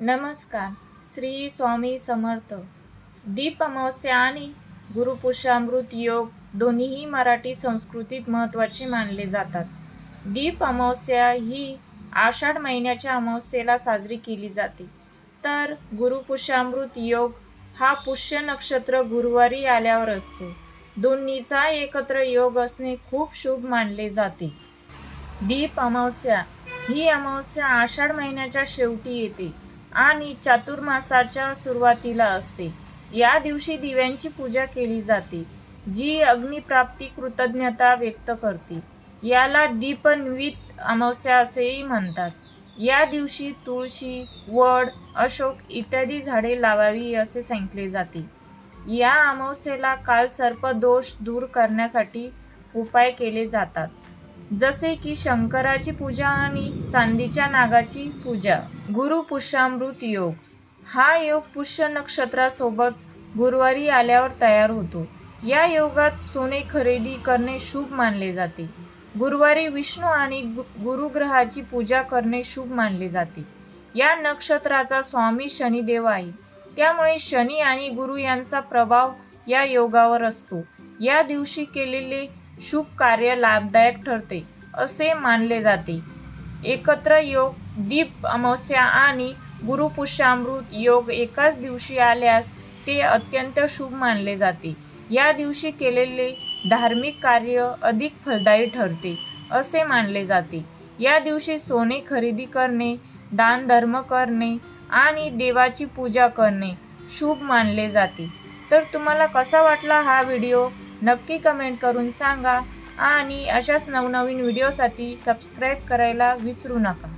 नमस्कार. श्री स्वामी समर्थ. दीप अमावस्या आणि गुरुपुषामृत योग दोन्हीही मराठी संस्कृतीत महत्त्वाचे मानले जातात. दीप अमावस्या ही आषाढ महिन्याच्या अमावस्येला साजरी केली जाते. तर गुरुपुषामृत योग हा पुष्य नक्षत्र गुरुवारी आल्यावर असतो. दोन्हीचा एकत्र योग असणे खूप शुभ मानले जाते. दीप अमावस्या ही अमावस्या आषाढ महिन्याच्या शेवटी येते. आणि चातुर्मासाच्या सुरुवातीला असते. या दिवशी दिव्यांची पूजा केली जाते जी अग्निप्राप्ती कृतज्ञता व्यक्त करते. याला दीपन्वित अमावस्या असेही म्हणतात. या दिवशी तुळशी वड अशोक इत्यादी झाडे लावावी असे सांगितले जाते. या अमावस्येला काल सर्प दोष दूर करण्यासाठी उपाय केले जातात. जसे की शंकराची पूजा आणि चांदीच्या नागाची पूजा. गुरु पुष्यामृत योग. हा योग पुष्य नक्षत्रासोबत गुरुवारी आल्यावर तयार होतो. या योगात सोने खरेदी करणे शुभ मानले जाते. गुरुवारी विष्णू आणि गु- गुरुग्रहाची पूजा करणे शुभ मानले जाते. या नक्षत्राचा स्वामी शनिदेव आहे. त्यामुळे शनी आणि गुरु यांचा प्रभाव या योगावर असतो. या दिवशी केलेले शुभ कार्य लाभदायक ठरते असे मानले जाते. एकत्र योग दीप अमावस्या आणि गुरुपुष्यामृत योग एकाच दिवशी आल्यास ते अत्यंत शुभ मानले जाते. या दिवशी केलेले धार्मिक कार्य अधिक फलदायी ठरते असे मानले जाते. या दिवशी सोने खरेदी करणे दान धर्म करणे आणि देवाची पूजा करणे शुभ मानले जाते. तर तुम्हाला कसा वाटला हा व्हिडिओ? नक्की कमेंट करून सांगा. आणि अशाच नवनवीन व्हिडिओसाठी सबस्क्राईब करायला विसरू नका.